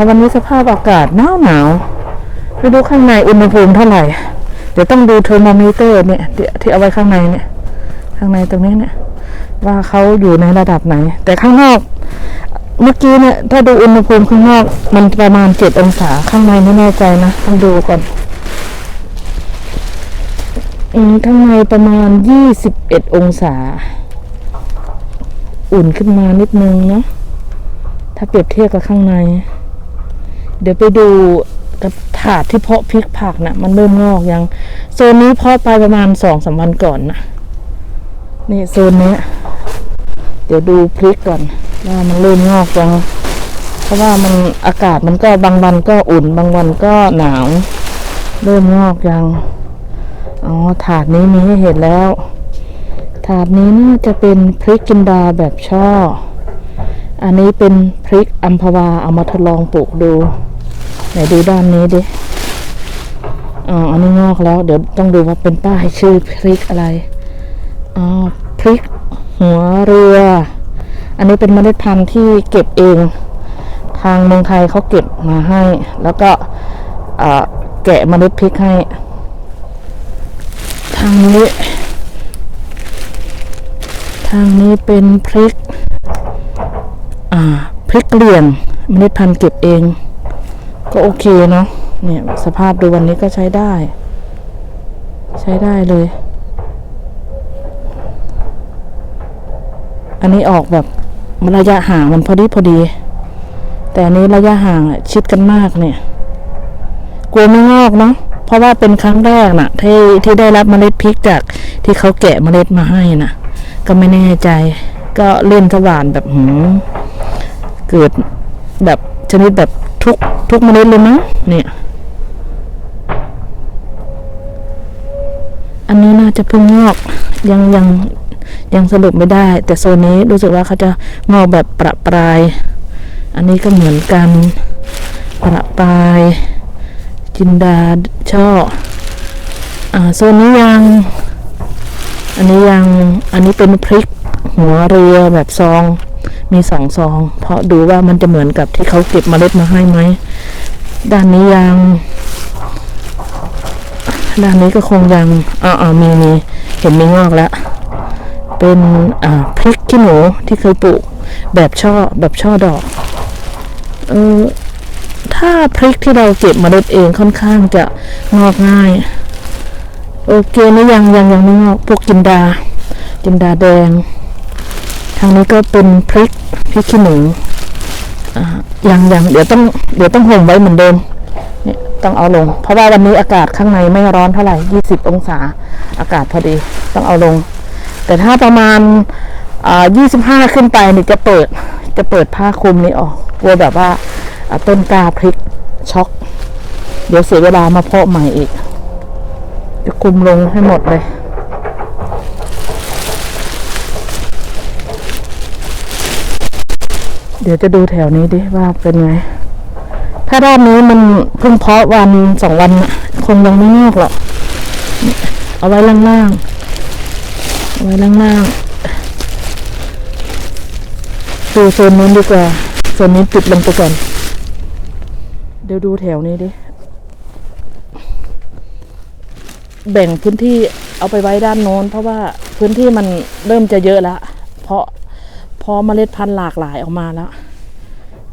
คะวันนี้สภาพอากาศหนาวหนาวไม่รู้ข้างในอุณหภูมิเท่าไหร่ เดี๋ยวต้องดูเทอร์โมมิเตอร์เนี่ยที่ทเอาไว้ข้างในเนี่ย ข้างในตรงนี้เนี่ย ว่าเขาอยู่ในระดับไหน แต่ข้างนอก เมื่อกี้เนี่ย ถ้าดูอุณหภูมิข้างนอก มันประมาณเจ็ดองศาข้างในไม่แน่ใจนะต้องดูก่อนข้างในประมาณยี่สิบเอ็ดองศา อุ่นขึ้นมานิดนึงเนาะถ้าเปรียบเทียบกับข้างใน เดี๋ยวไปดูกับถาดที่เพาะพริกผักนะ่ะ มันเริ่มงอกยังโซนนี้เพาะไปประมาณสองสามวันก่อนนะนี่โซนนี้เดี๋ยวดูพริกก่อนว่ามันเริ่มงอกยังเพราะว่ามันอากาศมันก็บางวันก็อุ่น บางวันก็หนาว เริ่มงอกยังอ๋อถาดนี้มีให้เห็นแล้ว ถาดนี้น่าจะเป็นพริกจินดาแบบช่อ อันนี้เป็นพริกอัมพวาเอามาทดลองปลูกดู ไหนดูด้านนี้ดิอ๋ออันนี้งอกแล้ว เดี๋ยวต้องดูว่าเป็นป้ายชื่อพริกอะไร อ๋อ พริก หัวเรือ อันนี้เป็นเมล็ดพันธุ์ที่เก็บเอง ทางเมืองไทยเขาเก็บมาให้ แล้วก็แกะเมล็ดพริกให้ ทางนี้ ทางนี้เป็นพริก อ่า พริกเหลี่ยงเมล็ดพันธุ์เก็บเอง ก็โอเคเนาะเนี่ยสภาพดูวันนี้ก็ใช้ได้ ใช้ได้เลย อันนี้ออกแบบระยะห่างมันพอดีพอดี แต่อันนี้ระยะห่างอะชิดกันมากเนี่ย กลัวไม่งอกเนาะเพราะว่าเป็นครั้งแรกน่ะ ที่ที่ได้รับเมล็ดพริกจากที่เขาแกะเมล็ดมาให้น่ะ ก็ไม่แน่ใจ ก็เล่นสว่านแบบหืมเกิดแบบชนิดแบบ ทุกทุกเมล็ดเลยมั้งเนี่ย อันนี้น่าจะเพิ่งงอกยังยังยังสรุปไม่ได้ แต่โซนนี้รู้สึกว่าเขาจะงอกแบบประปราย อันนี้ก็เหมือนกันประปราย จินดาช่ออ่าโซนนี้ยัง อันนี้ยังอันนี้เป็นพริก หัวเรือแบบซอง มีสองซอง เพราะดูว่ามันจะเหมือนกับที่เขาเก็บเมล็ดมาให้ไหม ด้านนี้ยัง ด้านนี้ก็คงยังอ่าอมีมีเห็นมีงอกแล้ว เป็นอ่าพริกขี้หนูที่เคยปลูกแบบช่อแบบช่อดอกเออถ้าพริกที่เราเก็บเมล็ดเองค่อนข้างจะงอกง่าย โอเคนี่ยังยังยังไม่งอกพวกจินดา จินดาแดง ทางนี้ก็เป็นพริกพริกขี้หนูอ่ายังยังเดี๋ยวต้องเดี๋ยวต้องห่มไว้เหมือนเดิมเนี่ยต้องเอาลง เพราะว่าวันนี้อากาศข้างในไม่ร้อนเท่าไหร่ยี่สิบองศา อากาศพอดี ต้องเอาลง แต่ถ้าประมาณอ่ายี่สิบห้าขึ้นไปนี่จะเปิด จะเปิดผ้าคลุมนี้ออกกลัวแบบว่าอ่าต้นกล้าพริกช็อก เดี๋ยวเสียเวลามาเพาะใหม่อีก จะคลุมลงให้หมดเลย เดี๋ยวจะดูแถวนี้ดิว่าเป็นไง ถ้าด้านนี้มันเพิ่งเพาะวันสองวันน่ะคงยังไม่งอกหรอก เอาไว้ล่างๆ เอาไว้ล่างๆ ดูโซนนู้นดีกว่า โซนนี้ปิดลงไปก่อน เดี๋ยวดูแถวนี้ดิ แบ่งพื้นที่เอาไปไว้ด้านโน้น เพราะว่าพื้นที่มันเริ่มจะเยอะแล้ว เพราะ เพอเมล็ดพันธุ์หลากหลายออกมาแล้ว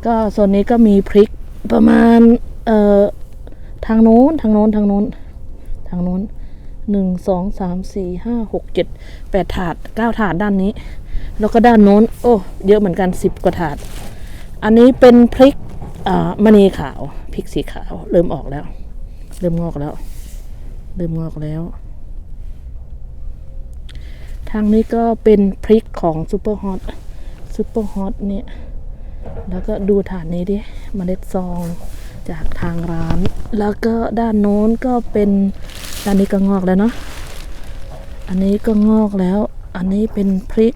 ก็โซนนี้ก็มีพริกประมาณเอ่อทางโน้นทางโน้นทางโน้นทางโน้นหนึ่งสองสามสี่ห้าหกเจ็ดแปดถาดเก้าถาดด้านนี้ แล้วก็ด้านโน้น โอ้ เยอะเหมือนกันสิบกว่าถาด อันนี้เป็นพริกอ่ามณีขาวพริกสีขาว เริ่มออกแล้ว เริ่มงอกแล้ว เริ่มงอกแล้ว ทางนี้ก็เป็นพริกของซูเปอร์ฮอต ซูเปอร์ฮอตเนี่ย แล้วก็ดูฐานนี้ดิเมล็ดซองจากทางร้าน แล้วก็ด้านโน้นก็เป็นด้านนี้ก็งอกแล้วเนาะอันนี้ก็งอกแล้ว อันนี้เป็นพริก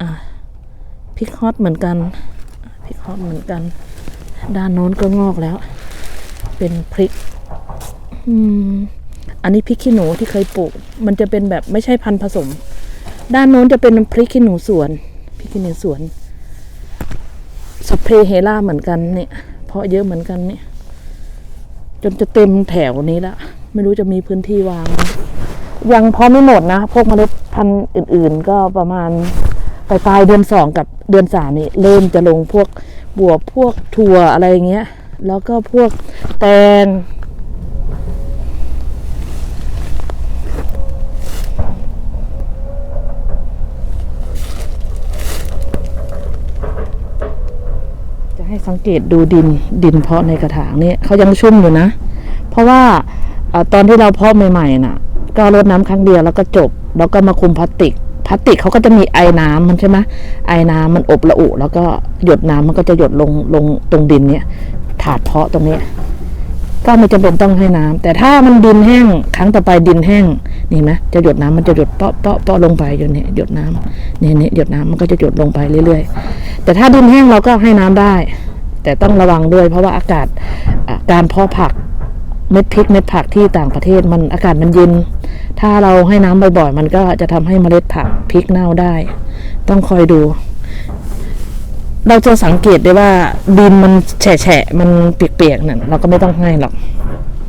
อะพริกฮอตเหมือนกันพริกฮอตเหมือนกัน ด้านโน้นก็งอกแล้ว เป็นพริกอืมอันนี้พริกขี้หนูที่เคยปลูก มันจะเป็นแบบไม่ใช่พันธุ์ผสม ด้านโน้นจะเป็นพริกขี้หนูสวน พริกขี้หนูสวนสเปรย์เฮล่าเหมือนกันเนี่ยเพาะเยอะเหมือนกันเนี่ยจนจะเต็มแถวนี้ละไม่รู้จะมีพื้นที่วาง ยังเพาะไม่หมดนะ พวกเมล็ดพันธุ์อื่น ๆ ก็ประมาณปลายปลายเดือนสองกับเดือนสามนี่เริ่มจะลงพวกบวบพวกถั่วอะไรอย่างเงี้ย แล้วก็พวกแตง จะให้ สังเกตดูดินดินเพาะในกระถางนี่เขายังชุ่มอยู่นะ เพราะว่าอตอนที่เราเพาะใหม่ๆน่ะ ก็รดน้ำครั้งเดียวแล้วก็จบ แล้วก็มาคุมพลาสติกพลาสติกเขาก็จะมีไอ้น้ำมันใช่ไหมไอ้น้ำมันอบละอุ แล้วก็หยดน้ำมันก็จะหยดลงลงตรงดินเนี้ยถาดเพาะตรงนี้ก็ไม่จำเป็นต้องให้น้ำแต่ถ้ามันดินแห้งครั้งต่อไปดินแห้งนี่ไหมจะหยดน้ำมันจะหยดเปาะเปาะเปาะลงไปจนเนี่ยหยดน้ำเนี่ยเนี่ยหยดน้ำมันก็จะหยดลงไปเรื่อยๆ แต่ถ้าดินแห้งเราก็ให้น้ำได้ แต่ต้องระวังด้วยเพราะว่าอากาศการเพาะผักเม็ดพริกเม็ดผักที่ต่างประเทศมันอากาศมันเย็น ถ้าเราให้น้ำบ่อยๆ มันก็จะทำให้เมล็ดผักพริกเน่าได้ ต้องคอยดู เราจะสังเกตได้ว่าดินมันแฉะๆมันเปียกๆนั่นเราก็ไม่ต้องให้หรอก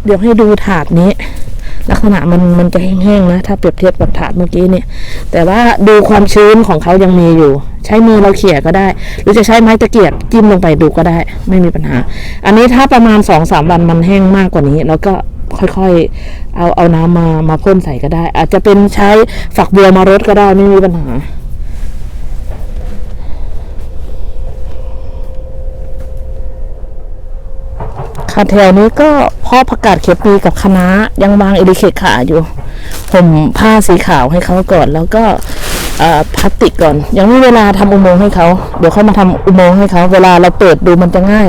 เดี๋ยวให้ดูถาดนี้ ลักษณะมันมันจะแห้งๆนะ ถ้าเปรียบเทียบกับถาดเมื่อกี้เนี่ย แต่ว่าดูความชื้นของเขายังมีอยู่ ใช้มือเราเขี่ยก็ได้ หรือจะใช้ไม้ตะเกียบจิ้มลงไปดูก็ได้ ไม่มีปัญหา อันนี้ถ้าประมาณสองสามวันมันแห้งมากกว่านี้ แล้วก็ค่อยๆ เอาเอาน้ำมามาพ่นใส่ก็ได้ อาจจะเป็นใช้ฝักบัวมารดก็ได้ไม่มีปัญหาค่ะแถวนี้ก็ พ่อผักกาดเขียวปีกับคณะยังวางเอริเคขาอยู่ผมผ้าสีขาวให้เขาก่อน แล้วก็พลาสติกก่อน ยังไม่เวลาทำอุโมงค์ให้เขา เดี๋ยวเขามาทำอุโมงค์ให้เขา เวลาเราเปิดดูมันจะง่าย